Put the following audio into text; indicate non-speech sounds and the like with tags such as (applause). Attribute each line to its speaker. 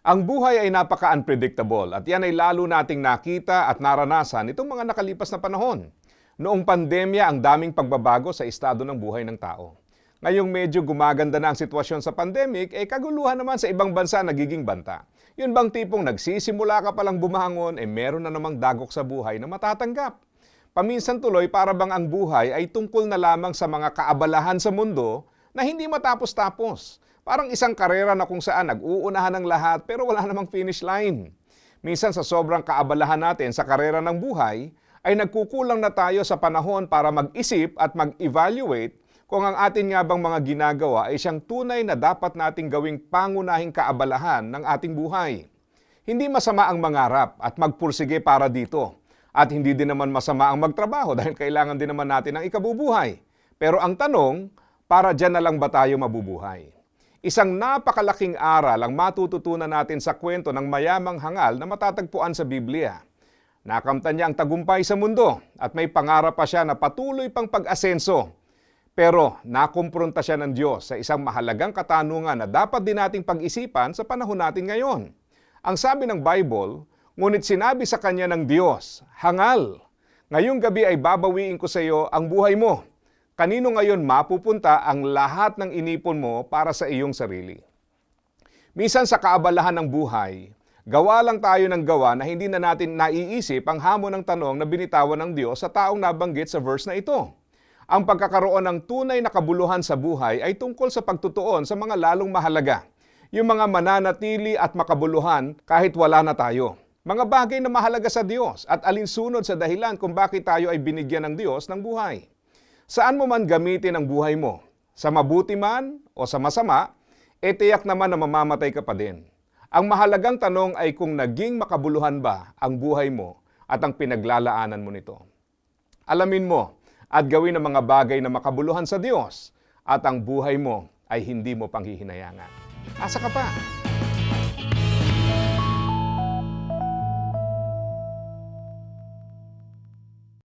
Speaker 1: Ang buhay ay napaka-unpredictable at yan ay lalo nating nakita at naranasan itong mga nakalipas na panahon. Noong pandemya, ang daming pagbabago sa estado ng buhay ng tao. Ngayong medyo gumaganda na ang sitwasyon sa pandemic, eh kaguluhan naman sa ibang bansa nagiging banta. Yun bang tipong nagsisimula ka palang bumangon, eh meron na namang dagok sa buhay na matatanggap. Paminsan tuloy para bang ang buhay ay tungkol na lamang sa mga kaabalahan sa mundo na hindi matapos-tapos. Parang isang karera na kung saan nag-uunahan ng lahat pero wala namang finish line. Minsan sa sobrang kaabalahan natin sa karera ng buhay, ay nagkukulang na tayo sa panahon para mag-isip at mag-evaluate kung ang atin nga bang mga ginagawa ay siyang tunay na dapat nating gawing pangunahing kaabalahan ng ating buhay. Hindi masama ang mangarap at magpursige para dito. At hindi din naman masama ang magtrabaho (laughs) dahil kailangan din naman natin ng ikabubuhay. Pero ang tanong, para dyan na lang ba tayo mabubuhay? Isang napakalaking aral ang matututunan natin sa kwento ng mayamang hangal na matatagpuan sa Biblia. Nakamtan niya ang tagumpay sa mundo at may pangarap pa siya na patuloy pang pag-asenso. Pero nakumpronta siya ng Diyos sa isang mahalagang katanungan na dapat din nating pag-isipan sa panahon natin ngayon. Ang sabi ng Bible, ngunit sinabi sa kanya ng Diyos, Hangal, ngayong gabi ay babawiin ko sa iyo ang buhay mo. Kanino ngayon mapupunta ang lahat ng inipon mo para sa iyong sarili? Minsan sa kaabalahan ng buhay, gawa lang tayo ng gawa na hindi na natin naiisip ang hamon ng tanong na binitawan ng Diyos sa taong nabanggit sa verse na ito. Ang pagkakaroon ng tunay na kabuluhan sa buhay ay tungkol sa pagtutuon sa mga lalong mahalaga. Yung mga mananatili at makabuluhan kahit wala na tayo. Mga bagay na mahalaga sa Diyos at alinsunod sa dahilan kung bakit tayo ay binigyan ng Diyos ng buhay. Saan mo man gamitin ang buhay mo, sa mabuti man o sa masama, e tiyak naman na mamamatay ka pa din. Ang mahalagang tanong ay kung naging makabuluhan ba ang buhay mo at ang pinaglalaanan mo nito. Alamin mo at gawin ang mga bagay na makabuluhan sa Diyos at ang buhay mo ay hindi mo panghihinayangan. Asa ka pa?